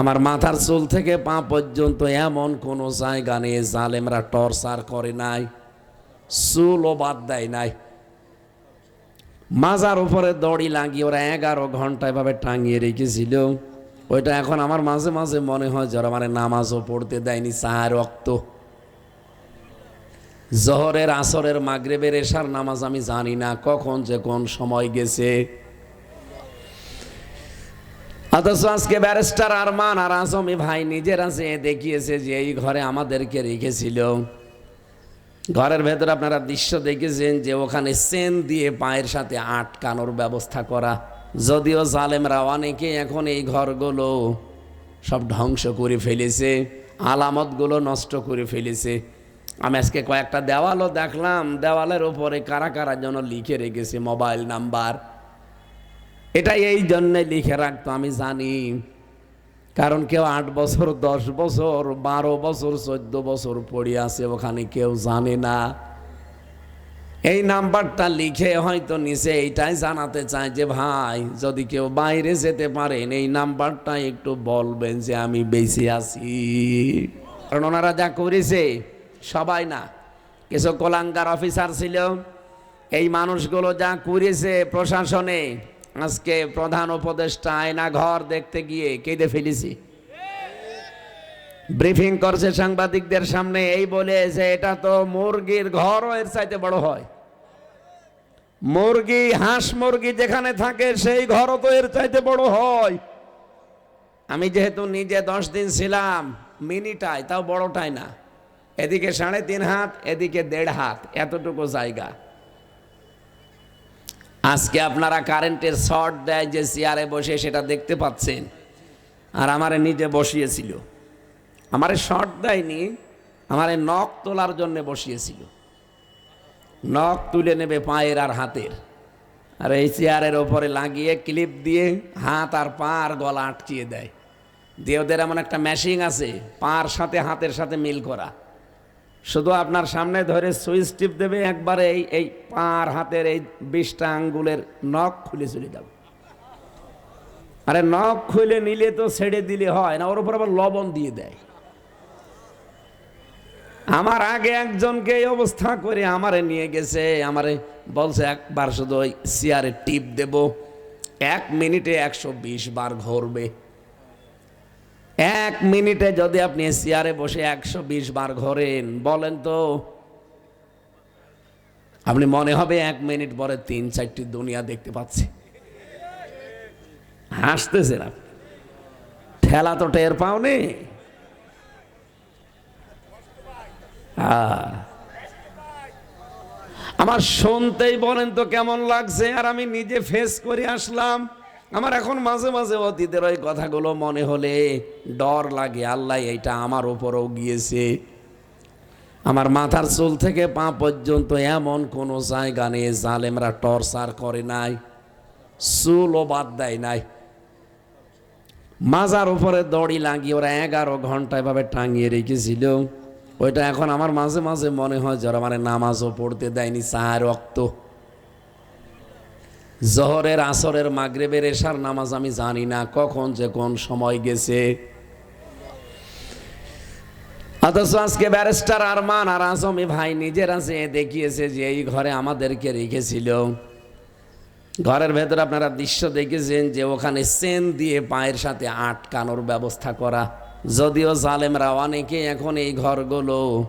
আমার মাথার চুল থেকে পা পর্যন্ত এমন কোনো জায়গা নেই, জালেমরা টর্চার করে নাই, চুলও বাদ দেয় নাই। মাজার উপরে দড়ি লাগিয়ে ওরা এগারো ঘণ্টা এভাবে টাঙিয়ে রেখেছিল। ওইটা এখন আমার মাঝে মাঝে মনে হয় যে যারা মানে নামাজও পড়তে দেয়নি চার রক্ত। জহরের, আসরের, মাগরেবের, এশার নামাজ আমি জানি না কখন যে কোন সময় গেছে। অথচ আজকে ব্যারিস্টার আরমান আর আজমি ভাই নিজেরা যে দেখিয়েছে যে এই ঘরে আমাদেরকে রেখেছিল। ঘরের ভেতর আপনারা দৃশ্য দেখেছেন যে ওখানে সেন দিয়ে পায়ের সাথে আটকানোর ব্যবস্থা করা। যদিও জালেমরা অনেকে এখন এই ঘরগুলো সব ধ্বংস করে ফেলেছে, আলামতগুলো নষ্ট করে ফেলেছে। আমি আজকে কয়েকটা দেওয়ালও দেখলাম, দেওয়ালের ওপরে কারা কারা যেন লিখে রেখেছে মোবাইল নাম্বার। এটা এই জন্যে লিখে রাখতো, আমি জানি। কারণ কেউ আট বছর, দশ বছর, বারো বছর, চোদ্দ বছর পড়ে আছে, ওখানে কেউ জানে না। এই নাম্বারটা লিখে হয়তো নিচে এইটাই জানাতে চায় যে, ভাই, যদি কেউ বাইরে যেতে পারেন, এই নাম্বারটা একটু বলবেন যে, আমি বেশি আছি। কারণ ওনারা যা করেছে, সবাই না। কিছু কলাঙ্কার অফিসার ছিল, এই মানুষগুলো যা করেছে প্রশাসনে আজকে প্রধান উপদেষ্টা আয়না ঘর দেখতে গিয়ে কেঁদে ফেলেছি। ব্রিফিং করছে সাংবাদিকদের সামনে, এই বলে যে এটা তো মুরগির ঘরও এর চাইতে বড় হয়। মুরগি, হাঁস মুরগি যেখানে থাকে, সেই ঘরও তো এর চাইতে বড় হয়। আমি যেহেতু নিজে দশ দিন ছিলাম মিনিটাই তাও বড়টাই না। এদিকে সাড়ে তিন হাত, এদিকে দেড় হাত, এতটুকু জায়গা। আজকে আপনারা কারেন্টের শর্ট দেয় যে চেয়ারে বসে সেটা দেখতে পাচ্ছেন। আর আমারে নিজে বসিয়েছিল। আমারে শর্ট দেয়নি, আমারে নখ তোলার জন্য বসিয়েছিল। নখ তুলে নেবে পায়ের আর হাতের। আর এই চেয়ারের ওপরে লাগিয়ে ক্লিপ দিয়ে হাত আর পা আর গলা আটকিয়ে দেয়। দিয়ে ওদের এমন একটা মেশিন আছে, পার সাথে, হাতের সাথে মিল করা। শুধু আপনার সামনে ধরে সুইচ টিপ দেবে, একবারে এই এই পার হাতের এই বিশটা আঙ্গুলের নখ খুলে চলে যাবে। আরে নখ খুলে নিলে তো ছেড়ে দিলে হয় না, ওর উপর আবার লবণ দিয়ে দেয়। আমার আগে একজনকে এই অবস্থা করে আমারে নিয়ে গেছে, আমারে বলছে একবার শুধু ওই চেয়ারে টিপ দেব, এক মিনিটে একশো বিশ বার ঘুরবে। এক মিনিটে যদি আপনি চেয়ারে বসে একশো বিশ বার ঘোরেন, বলেন তো। আপনি মনে হবে এক মিনিট পরে তিন চারটি দুনিয়া দেখতে পাচ্ছি। হাসতেছেন আপনি। ঠেলা তো টের পাওনি। আমার শুনতেই বলেন তো কেমন লাগছে, আর আমি নিজে ফেস করে আসলাম। আমার এখন মাঝে মাঝে অতীতের ওই কথাগুলো মনে হলে ডর লাগে, আল্লাহ এইটা আমার উপরও গিয়েছে। আমার মাথার চুল থেকে পা পর্যন্ত এমন কোনো জায়গা নেই, জালেমরা টর্চার করে নাই, চুলও বাদ দেয় নাই। মাজার উপরে দড়ি লাগিয়ে ওরা এগারো ঘণ্টা এভাবে টাঙিয়ে রেখেছিল। ওইটা এখন আমার মাঝে মাঝে মনে হয় যারা মানে নামাজও পড়তে দেয়নি, চার রক্ত জহরের, আসরের, মাগরেবের এশার নামাজ আমি জানি না কখন যে কোন সময় গেছে। অথচ আজকে ব্যারিস্টার আরমান আর আজমি ভাই নিজেরা যে দেখিয়েছে যে এই ঘরে আমাদেরকে রেখেছিল। ঘরের ভেতর আপনারা দৃশ্য দেখেছেন যে ওখানে সেন দিয়ে পায়ের সাথে আটকানোর ব্যবস্থা করা। যদিও জালেমরা অনেকে এখন এই ঘরগুলো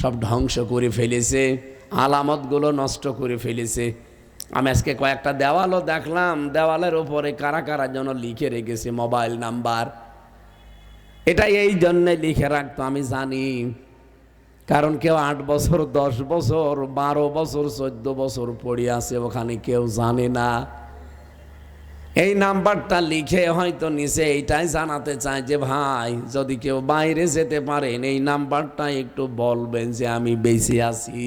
সব ধ্বংস করে ফেলেছে, আলামতগুলো নষ্ট করে ফেলেছে। আমি আজকে কয়েকটা দেওয়ালও দেখলাম। দেওয়ালের ওপরে কারা কারা যেন লিখে রেখেছে মোবাইল নাম্বার। এটা এই জন্যে লিখে রাখতো, আমি জানি। কারণ কেউ আট বছর, দশ বছর, বারো বছর, চোদ্দ বছর পড়ে আছে, ওখানে কেউ জানে না। এই নাম্বারটা লিখে হয়তো নিচে এইটাই জানাতে চায় যে, ভাই, যদি কেউ বাইরে যেতে পারেন, এই নাম্বারটা একটু বলবেন যে, আমি বেশি আছি।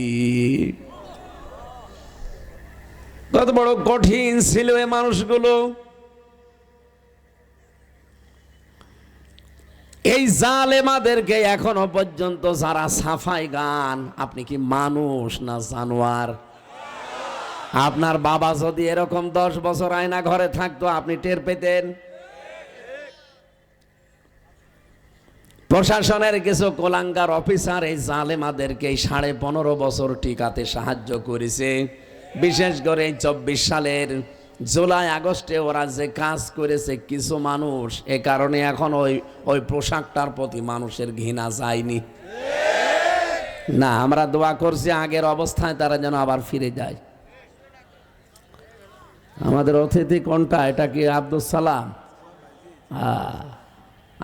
কত বড় কঠিন ছিল এ মানুষগুলো। এই জালেমাদেরকে এখনও পর্যন্ত যারা সাফাই গান, আপনি কি মানুষ না জানোয়ার? আপনার বাবা যদি এরকম দশ বছর আয়না ঘরে থাকতো, আপনি টের পেতেন? প্রশাসনের কিছু কোলাঙ্গার অফিসার এই জালেমাদেরকে সাড়ে পনেরো বছর টিকাতে সাহায্য করেছে। বিশেষ করে চব্বিশ সালের জুলাই, আগস্টে ওরা যে কাজ করেছে কিছু মানুষ, এ কারণে এখন ওই ওই পোশাকটার প্রতি মানুষের ঘৃণা যায়নি। না, আমরা দোয়া করছি আগের অবস্থায় তারা যেন আবার ফিরে যায়। আমাদের অতিথি কোনটা? এটা কি আব্দুল সালাম?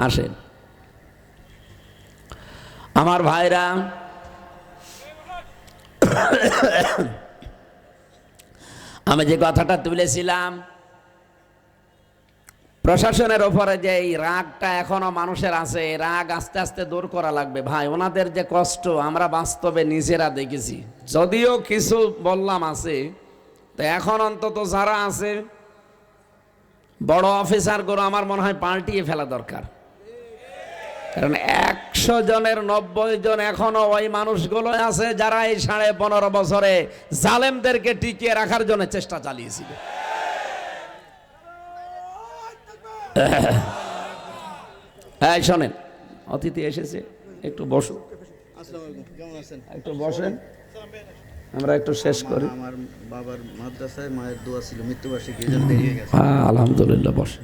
আসেন। আমার ভাইরা আমি যে কথাটা তুলেছিলাম, প্রশাসনের ওপরে যে এই রাগটা এখনও মানুষের আছে, এই রাগ আস্তে আস্তে দূর করা লাগবে। ভাই, ওনাদের যে কষ্ট, আমরা বাস্তবে নিজেরা দেখেছি। যদিও কিছু বললাম আছে, তো এখন অন্তত যারা আছে, বড় অফিসারগুলো আমার মনে হয় পাল্টিয়ে ফেলা দরকার। কারণ একশো জনের নব্বই জন এখনও ওই মানুষগুলো আছে যারা এই সাড়ে পনেরো বছরে জালেমদেরকে টিকিয়ে রাখার জন্য চেষ্টা চালিয়েছিল। হ্যাঁ শোনেন অতিথি এসেছে একটু বসুন। একটু বসেন। আমরা একটু শেষ করি। আমার বাবার মাদ্রাসায় মায়ের দোয়া ছিল মৃত্যুবার্ষিকী হ্যাঁ আলহামদুলিল্লাহ বসেন।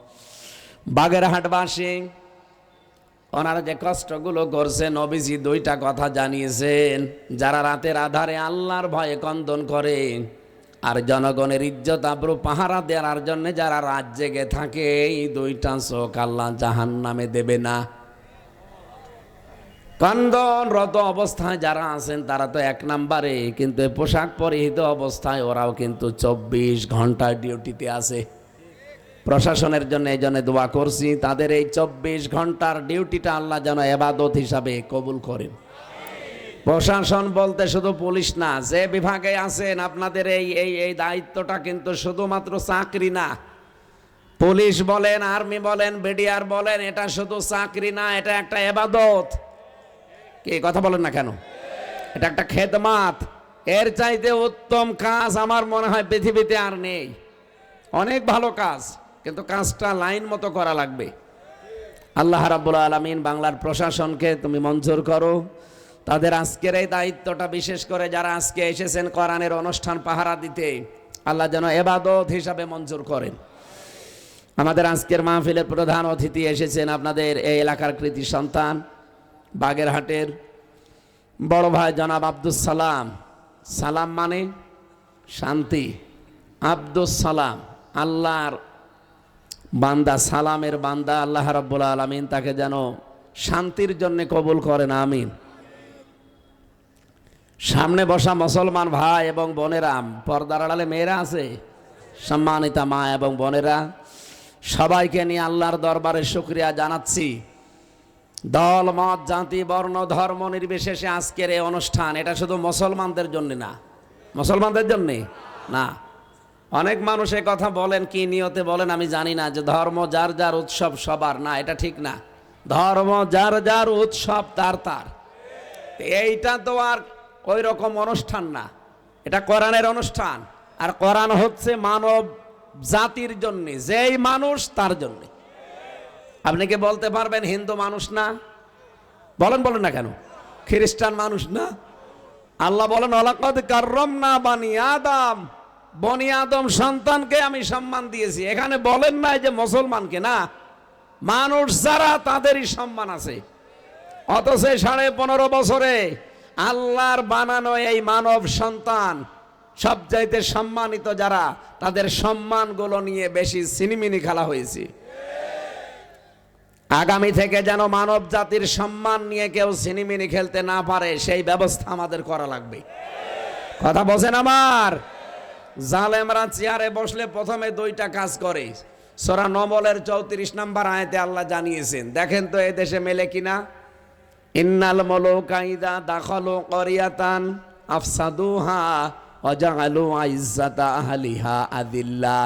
বাগেরহাটবাসী ওনারা যে কষ্টগুলো করছে, নবীজি দুইটা কথা জানিয়েছেন, যারা রাতের আধারে আল্লাহর ভয়ে কন্দন করে, আর জনগণের ইজ্জত আব্রু পাহারা দেওয়ার জন্য যারা রাত জেগে থাকে, এই দুইটা চোখ আল্লাহ জাহান নামে দেবে না। কন্দনরত অবস্থায় যারা আছেন, তারা তো এক নাম্বারে, কিন্তু পোশাক পরিহিত অবস্থায় ওরাও কিন্তু চব্বিশ ঘণ্টা ডিউটিতে আছে। প্রশাসনের জন্য এই জন্য দোয়া করছি। তাদের এই চব্বিশ ঘণ্টার ডিউটিটা আল্লাহ যেন এবাদত হিসাবে কবুল করেন। প্রশাসন বলতে শুধু পুলিশ না, যে বিভাগে আছেন, আপনাদের এই এই এই দায়িত্বটা কিন্তু শুধুমাত্র চাকরি না। পুলিশ বলেন, আর্মি বলেন, বিডিআর বলেন, এটা শুধু চাকরি না, এটা একটা এবাদত। কি, কথা বলেন না কেন? এটা একটা খেদমাত। এর চাইতে উত্তম কাজ আমার মনে হয় পৃথিবীতে আর নেই। অনেক ভালো কাজ। কিন্তু কাজটা লাইন মতো করা লাগবে। আল্লাহ রাব্বুল আলমিন বাংলার প্রশাসনকে তুমি মঞ্জুর করো। তাদের আজকের এই দায়িত্বটা বিশেষ করে যারা আজকে এসেছেন কোরআনের অনুষ্ঠান পাহারা দিতে, আল্লাহ যেন এবাদত হিসাবে মঞ্জুর করেন। আমাদের আজকের মাহফিলের প্রধান অতিথি এসেছেন আপনাদের এই এলাকার কৃতি সন্তান, বাগেরহাটের বড় ভাই জনাব আব্দুস সালাম। সালাম মানে শান্তি। আব্দুস সালাম, আল্লাহর বান্দা, সালামের বান্দা, আল্লাহ রাব্বুল আলামিন তাকে যেন শান্তির জন্য কবুল করেন, আমিন। সামনে বসা মুসলমান ভাই এবং বোনেরা, পর্দার আড়ালে মেয়েরা আছে? সম্মানিতা মা এবং বোনেরা, সবাইকে নিয়ে আল্লাহর দরবারে শুক্রিয়া জানাচ্ছি। দল, মত, জাতি, বর্ণ, ধর্ম নির্বিশেষে আজকের এই অনুষ্ঠান, এটা শুধু মুসলমানদের জন্য না। মুসলমানদের জন্যে? না। অনেক মানুষ কথা বলেন, কি নিয়তে বলেন আমি জানি না, যে ধর্ম যার যার উৎসব সবার। না, এটা ঠিক না। ধর্ম যার যার উৎসব, তার তার। এইটা তো আর ওই রকম অনুষ্ঠান না। এটা কোরআনের অনুষ্ঠান। আর কোরআন হচ্ছে মানব জাতির জন্য, যেই মানুষ তার জন্যে। আপনি কি বলতে পারবেন হিন্দু মানুষ না? বলেন বলেন না কেন? খ্রিস্টান মানুষ না? আল্লাহ বলেন অলাকদ কার্রম না বানি আদম। বনি আদম সন্তানকে আমি সম্মান দিয়েছি। এখানে বলেন নাই যে মুসলমানকে, না। মানুষ যারা, তাদেরই সম্মান আছে। অথচ সাড়ে পনেরো বছরে আল্লাহর বানানো এই মানব সন্তান, সবচাইতে সম্মানিত যারা, তাদের সম্মানগুলো নিয়ে বেশি সিনিমিনি খেলা হয়েছে। আগামী থেকে যেন মানব জাতির সম্মান নিয়ে কেউ সিনিমিনি খেলতে না পারে, সেই ব্যবস্থা আমাদের করা লাগবে। কথা বোঝেন আমার? জালেমরা চেয়ারে বসলে প্রথমে দুইটা কাজ করে। সোরা নমলের চৌত্রিশ নাম্বার আয়তে আল্লাহ জানিয়েছেন, দেখেন তো এই দেশে মেলে কিনা? ইন্নাল মলোকাইদা দাখলো করিয়াতান আফসাদুহা অজাগালু আইজ্জাতা আহলিহা আদিল্লা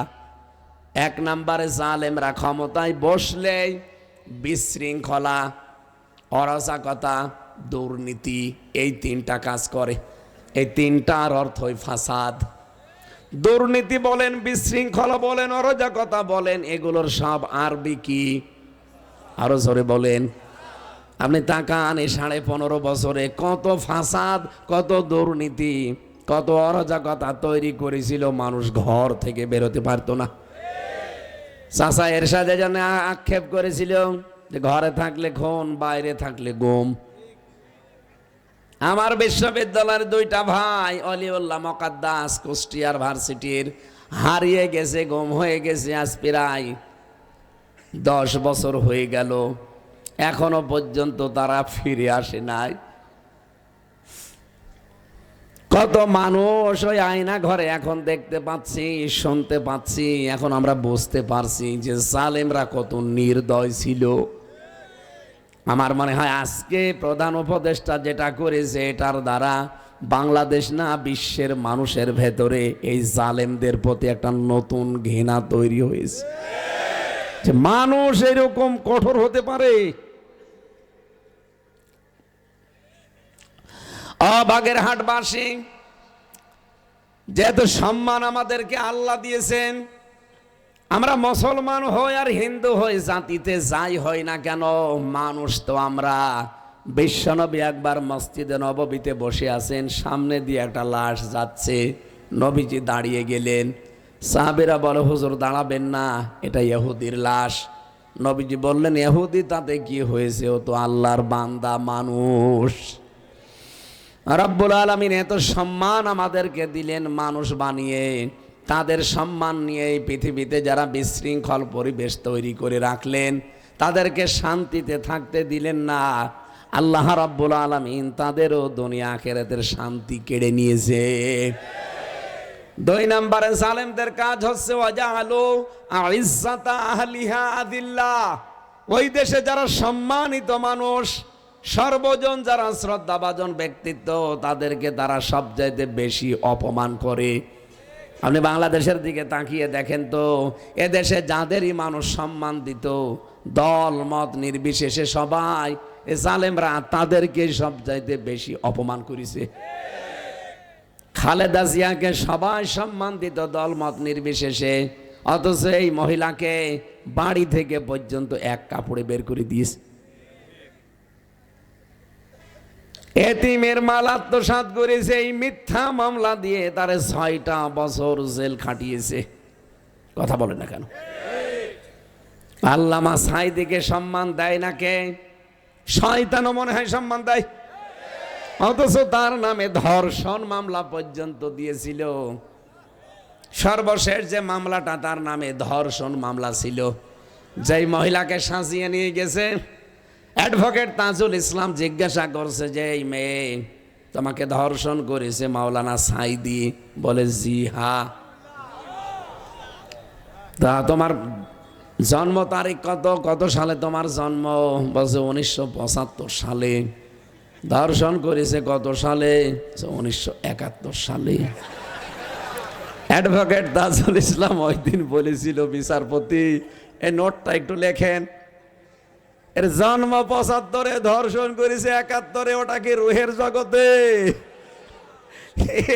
এক নম্বরে জালেমরা ক্ষমতায় বসলে বিশৃঙ্খলা, অরাজকতা, দুর্নীতি, এই তিনটা কাজ করে। এই তিনটার অর্থই ফাসাদ। দুর্নীতি বলেন, বিশৃঙ্খলা বলেন, অরাজকতা বলেন, এগুলোর সব আরবি কি? আরও জোরে বলেন। আপনি তাকান এই সাড়ে পনেরো বছরে কত ফাসাদ, কত দুর্নীতি, কত অরাজকতা তৈরি করেছিল মানুষ ঘর থেকে বেরোতে পারতো না। চাষা এর সাথে যেন আক্ষেপ করেছিল যে ঘরে থাকলে খুন, বাইরে থাকলে গুম। আমার বিশ্ববিদ্যালয়ের দুইটা ভাই, অলিউল্লাহ মকাদ্দাস কুষ্টিয়ার ভার্সিটির, হারিয়ে গেছে, গম হয়ে গেছে আজ প্রায় দশ বছর হয়ে গেল। এখনও পর্যন্ত তারা ফিরে আসে নাই। কত মানুষ ওই আয়না ঘরে এখন দেখতে পাচ্ছি, শুনতে পাচ্ছি, এখন আমরা বুঝতে পারছি যে সালেমরা কত নির্দয় ছিল। আমার মনে হয় আজকে প্রধান উপদেষ্টা যেটা করেছে এটার দ্বারা বাংলাদেশ না বিশ্বের মানুষের ভেতরে এই জালেমদের প্রতি একটা নতুন ঘৃণা তৈরি হয়েছে। যে মানুষ এরকম কঠোর হতে পারে? অবাগের হাটবাসী, যেহেতু সম্মান আমাদেরকে আল্লাহ দিয়েছেন আমরা মুসলমান হই আর হিন্দু হই, জাতিতে যাই হই না কেন? মানুষ তো আমরা। বিশ্বনবী একবার মসজিদে নববীতে বসে আছেন, সামনে দিয়ে একটা লাশ যাচ্ছে, নবীজি দাঁড়িয়ে গেলেন। সাহাবেরা বলে, হুজুর, দাঁড়াবেন না, এটা ইহুদির লাশ। নবীজি বললেন, ইহুদি, তাতে কি হয়েছে? ও তো আল্লাহর বান্দা, মানুষ। রব্বুল আলমিন এত সম্মান আমাদেরকে দিলেন, মানুষ বানিয়ে। তাদের সম্মান নিয়ে এই পৃথিবীতে যারা বিশৃঙ্খল পরিবেশ তৈরি করে রাখলেন, তাদেরকে শান্তিতে থাকতে দিলেন না। আল্লাহ রব্বুল আলমিন তাদেরও দুনিয়া আখেরাতের শান্তি কেড়ে নিয়েছে। দুই নম্বরে জালেমদের কাজ হচ্ছে আলো আহলিহা আদিল্লাহ ওই দেশে যারা সম্মানিত মানুষ, সর্বজন যারা শ্রদ্ধাভাজন ব্যক্তিত্ব, তাদেরকে তারা সবচাইতে বেশি অপমান করে। আপনি বাংলাদেশের দিকে তাকিয়ে দেখেন তো, এদেশে যাদেরই মানুষ সম্মান দিত, দল, মত নির্বিশেষে সবাই এ জালেমরা তাদেরকে সবচাইতে বেশি অপমান করেছে। খালেদা জিয়াকে সবাই সম্মান দিত, দল, মত নির্বিশেষে, অথচ এই মহিলাকে বাড়ি থেকে পর্যন্ত এক কাপড়ে বের করে দিয়েছে। এতিমের মাল আত্মসাত করেছে, এই মিথ্যা মামলা দিয়ে তারে ছয়টা বছর জেল খাটিয়েছে। কথা বলে না কেন? আল্লামা সাইদিকে সম্মান দেয় না কে? শয়তানও মনে হয় সম্মান দেয়। অথচ তার নামে ধর্ষণ মামলা পর্যন্ত দিয়েছিল। সর্বশেষ যে মামলাটা তার নামে ধর্ষণ মামলা ছিল, যেই মহিলাকে সাজিয়ে নিয়ে গেছে অ্যাডভোকেট তাজুল ইসলাম জিজ্ঞাসা করছে যে, এই মেয়ে তোমাকে ধর্ষণ করেছে মাওলানা সাইদি। বলে, জি, হা। তা তোমার জন্ম তারিখ কত? কত সালে তোমার জন্ম? বলছে, উনিশশো পঁচাত্তর সালে। ধর্ষণ করেছে কত সালে? উনিশশো একাত্তর সালে। অ্যাডভোকেট তাজুল ইসলাম ওই দিন বলেছিল, বিচারপতি এই নোটটা একটু লেখেন। এর জন্ম পঁচাত্তরে, ধর্ষণ করেছে একাত্তরে, ওটা কি রুহের জগতে?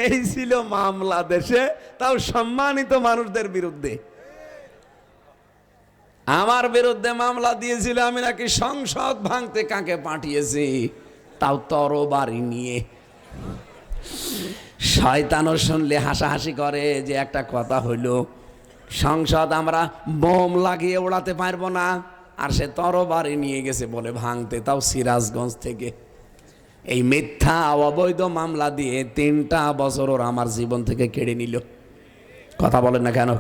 এই ছিল মামলা দেশে, তাও সম্মানিত মানুষদের বিরুদ্ধে। আমার বিরুদ্ধে মামলা দিয়েছিল, আমি নাকি সংসদ ভাঙতে কাকে পাঠিয়েছি? তাও তরবারি নিয়ে। শয়তানও শুনলে হাসাহাসি করে যে একটা কথা হইল, সংসদ আমরা বোম লাগিয়ে ওড়াতে পারব না। আর সে তরবারি নিয়ে গেছে বলে ভাঙতে, তাও সিরাজগঞ্জ থেকে। এই মিথ্যা অবৈধ মামলা দিয়ে তিনটা বছর ওর আমার জীবন থেকে কেড়ে নিল। কথা বলেন না কেন?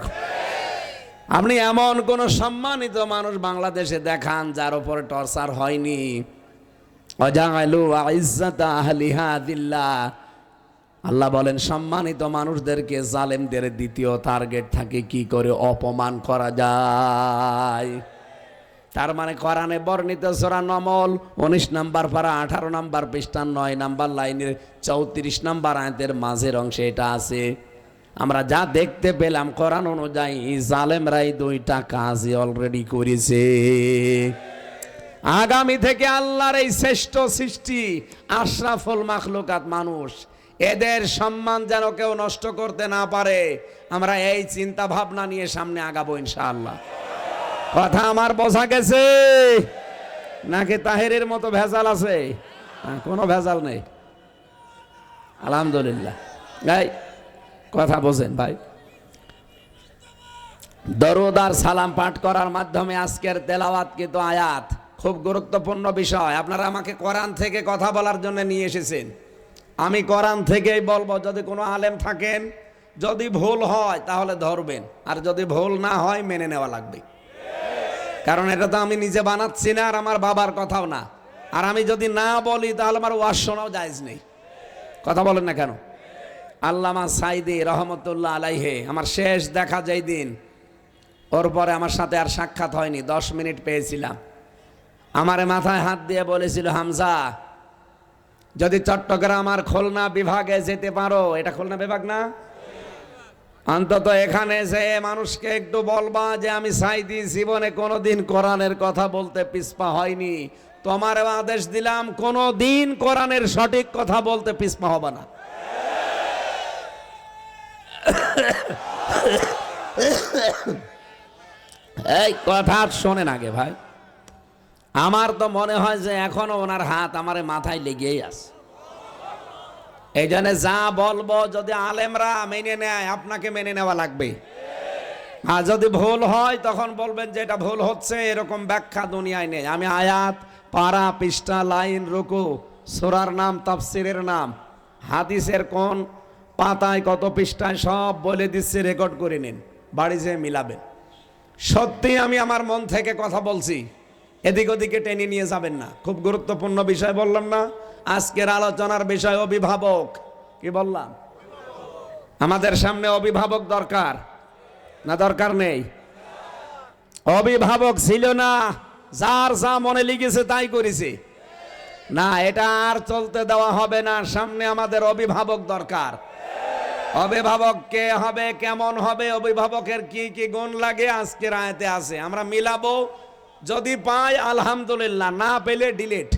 আপনি এমন কোন সম্মানিত মানুষ বাংলাদেশে দেখান যার উপরে টর্চার হয়নি। আল্লাহ বলেন, সম্মানিত মানুষদেরকে জালেমদের দ্বিতীয় টার্গেট থাকে কি করে অপমান করা যায়। তার মানে কোরআনে বর্ণিত সোরা নমল উনিশ নাম্বার পারা, আঠারো নাম্বার পৃষ্ঠা নয় নাম্বার লাইনের চৌত্রিশ নাম্বার আয়তের মাঝের অংশে এটা আছে। আমরা যা দেখতে পেলাম কোরআন অনুযায়ী জালেমরাই দুইটা কাজই অলরেডি করেছে। আগামী থেকে আল্লাহর এই শ্রেষ্ঠ সৃষ্টি আশরাফুল মাখলুকাত মানুষ, এদের সম্মান যেন কেউ নষ্ট করতে না পারে, আমরা এই চিন্তা ভাবনা নিয়ে সামনে আগাবো ইনশাআল্লাহ। কথা আমার বোঝা গেছে? নাকি তাহেরের মতো ভেজাল আছে? কোনো ভেজাল নেই। আলহামদুলিল্লাহ। এই, কথা বোঝেন ভাই। দরুদ আর সালাম পাঠ করার মাধ্যমে আজকের তেলাওয়াত কিন্তু আয়াত। খুব গুরুত্বপূর্ণ বিষয়। আপনারা আমাকে কোরআন থেকে কথা বলার জন্য নিয়ে এসেছেন। আমি কোরআন থেকেই বলব, যদি কোনো আলেম থাকেন, যদি ভুল হয় তাহলে ধরবেন। আর যদি ভুল না হয়, মেনে নেওয়া লাগবে। কারণ এটা তো আমি নিজে বানাচ্ছি না আর আমার বাবার কথাও না। আর আমি যদি না বলি, তাহলে আমার ওয়াজ শোনাও নেই। কথা বলেন না কেন? আল্লামা সাইদি রহমতুল্লাহ আলাইহে, আমার শেষ দেখা যাই দিন, ওর পরে আমার সাথে আর সাক্ষাৎ হয়নি, দশ মিনিট পেয়েছিলাম। আমারে মাথায় হাত দিয়ে বলেছিল, হামজা, যদি চট্টগ্রাম আর খুলনা বিভাগে যেতে পারো, এটা খুলনা বিভাগ না? অন্তত এখানে এসে মানুষকে একটু বলবা যে আমি সাইদি জীবনে কোনোদিন কোরআনের কথা বলতে পিসপা হয়নি। তোমার আদেশ দিলাম কোনো দিন কোরআনের সঠিক কথা বলতে পিসপা হবে না। এই কথা শোনেন আগে ভাই। আমার তো মনে হয় যে এখনও ওনার হাত আমার মাথায় লেগেই আছে। এই জন্য যা বলব যদি আলেমরা মেনে নেয়, আপনাকে মেনে নেওয়া লাগবে। আর যদি ভুল হয়, তখন বলবেন যে এটা ভুল হচ্ছে, এরকম ব্যাখ্যা দুনিয়ায় নেই। আমি আয়াত পাড়া পৃষ্ঠা, লাইন, রুকু, সোরার নাম, তাফসিরের নাম, হাদিসের কোন পাতায় কত পৃষ্ঠায় সব বলে দিচ্ছে রেকর্ড করে নিন, বাড়ি যেয়ে মিলাবেন। সত্যি আমি আমার মন থেকে কথা বলছি। এদিক ওদিকে টেনে নিয়ে যাবেন না। খুব গুরুত্বপূর্ণ বিষয় বললাম না। আজকের আলোচনার বিষয় অভিভাবক। কি বললাম? আমাদের সামনে অভিভাবক দরকার না দরকার নেই? অভিভাবক ছিল না, যার যা মনে লিখেছে তাই করেছে। না, এটা আর চলতে দেওয়া হবে না। সামনে আমাদের অভিভাবক দরকার। অভিভাবক কে হবে, কেমন হবে, অভিভাবকের কি কি গুণ লাগে আজকের আয়তে আছে। আমরা মিলাবো যদি পায় আলহামদুলিল্লাহ না পেলে ডিলিট